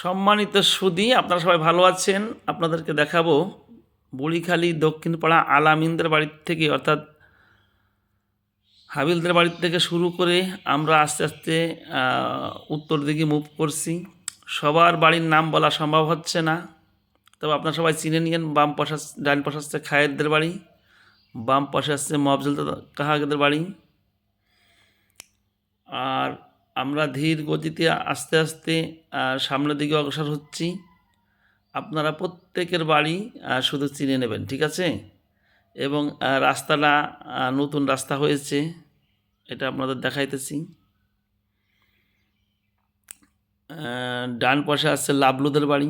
সম্মানিত সুদি, আপনারা সবাই ভালো আছেন? আপনাদেরকে দেখাবো বুড়িখালী দক্ষিণপাড়া আলামিনদের বাড়ির থেকে, অর্থাৎ হাবিলদের বাড়ির থেকে শুরু করে আমরা আস্তে আস্তে উত্তর দিকে মুভ করছি। সবার বাড়ির নাম বলা সম্ভব হচ্ছে না। তবে আপনারা সবাই চিনে নিয়েন, বাম পাশে ডান পাশে আসছে খায়েরদের বাড়ি, বাম পাশে আসছে মফজল কাহাগদের বাড়ি। আর আমরা ধীর গতিতে আস্তে আস্তে সামনের দিকে অগ্রসর হচ্ছি। আপনারা প্রত্যেকের বাড়ি শুধু চিনে নেবেন, ঠিক আছে? এবং রাস্তাটা নতুন রাস্তা হয়েছে, এটা আপনাদের দেখাইতেছি। ডান পাশে আসছে লাবলুদের বাড়ি।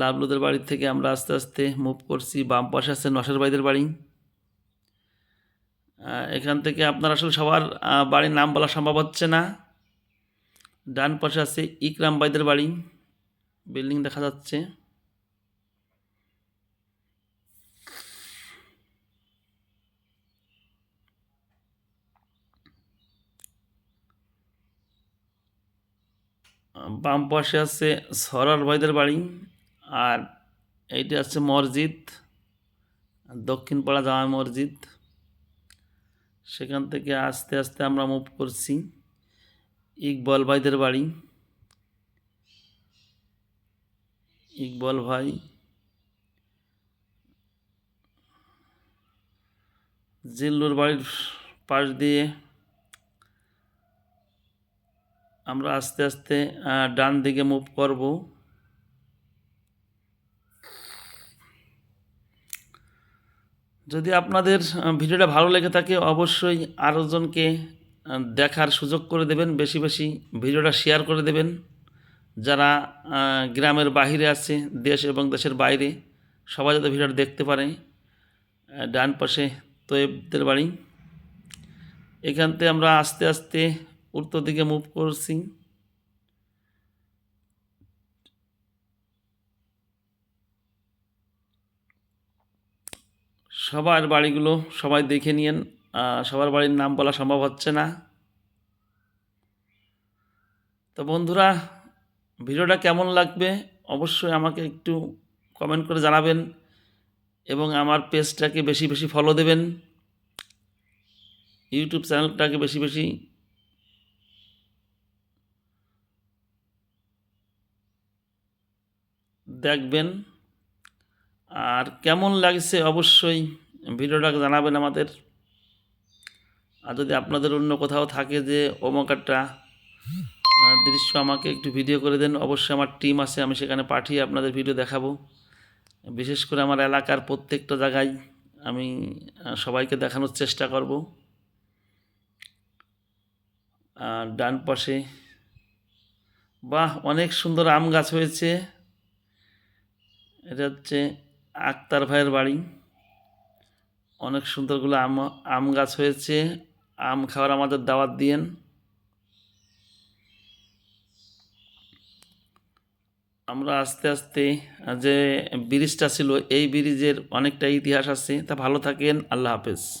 লাবলুদের বাড়ি থেকে আমরা আস্তে আস্তে মুভ করছি, বাম পাশে আসছে নশের বাড়ি। এখান থেকে আপনার আসলে সবার বাড়ির নাম বলা সম্ভব হচ্ছে না। ডান পাশে আছে ইকরাম ভাইদের বাড়ি। বিল্ডিং দেখা যাচ্ছে। বাম পাশে আছে সরার ভাইদের বাড়ি। আর এইটি আছে মসজিদ। দক্ষিণ পাড়া জামা মসজিদ। সেখান থেকে আস্তে আস্তে আমরা মুভ করছি। ইকবল ভাইদের বাড়ি। ইকবল ভাই। জিল্লুর বাড়ির পাশ দিয়ে আমরা আস্তে আস্তে ডান দিকে মুভ করব। যদি আপনাদের ভিডিওটা ভালো লেগে থাকে, অবশ্যই আরও জনকে দেখার সুযোগ করে দেবেন, বেশি বেশি ভিডিওটা শেয়ার করে দেবেন। যারা গ্রামের বাইরে আছে, দেশ এবং দেশের বাইরে, সবাই যাতে ভিডিওটা দেখতে পারে। ডান পাশে তোয়েবদের বাড়ি। এখান থেকে আমরা আস্তে আস্তে উত্তর দিকে মুভ করছি। সবার বাড়িগুলো সবাই দেখে নিয়েন। সবার বাড়ির নাম বলা সম্ভব হচ্ছে না। তো বন্ধুরা, ভিডিওটা কেমন লাগবে অবশ্যই আমাকে একটু কমেন্ট করে জানাবেন এবং আমার পেজটাকে বেশি বেশি ফলো দেবেন। ইউটিউব চ্যানেলটাকে বেশি বেশি দেখবেন। আর কেমন লাগছে অবশ্যই ভিডিওটা জানাবেন আমাদের। আর যদি আপনাদের অন্য কোথাও থাকে যে অমুক একটা দৃশ্য আমাকে একটু ভিডিও করে দেন, অবশ্যই আমার টিম আছে, আমি সেখানে পাঠিয়ে আপনাদের ভিডিও দেখাবো। বিশেষ করে আমার এলাকার প্রত্যেকটা জায়গায় আমি সবাইকে দেখানোর চেষ্টা করব। আর ডান পাশে, বাহ, অনেক সুন্দর আম গাছ হয়েছে। এটা হচ্ছে আক্তার ভাইয়ের বাড়ি। অনেক সুন্দরগুলো আম আম গাছ হয়েছে। আম খাওয়ার আমাদের দাওয়াত দিয়েন। আমরা আস্তে আস্তে যে ব্রিজটা ছিল, এই ব্রিজের অনেকটা ইতিহাস আছে। তা ভালো থাকেন, আল্লাহ হাফেজ।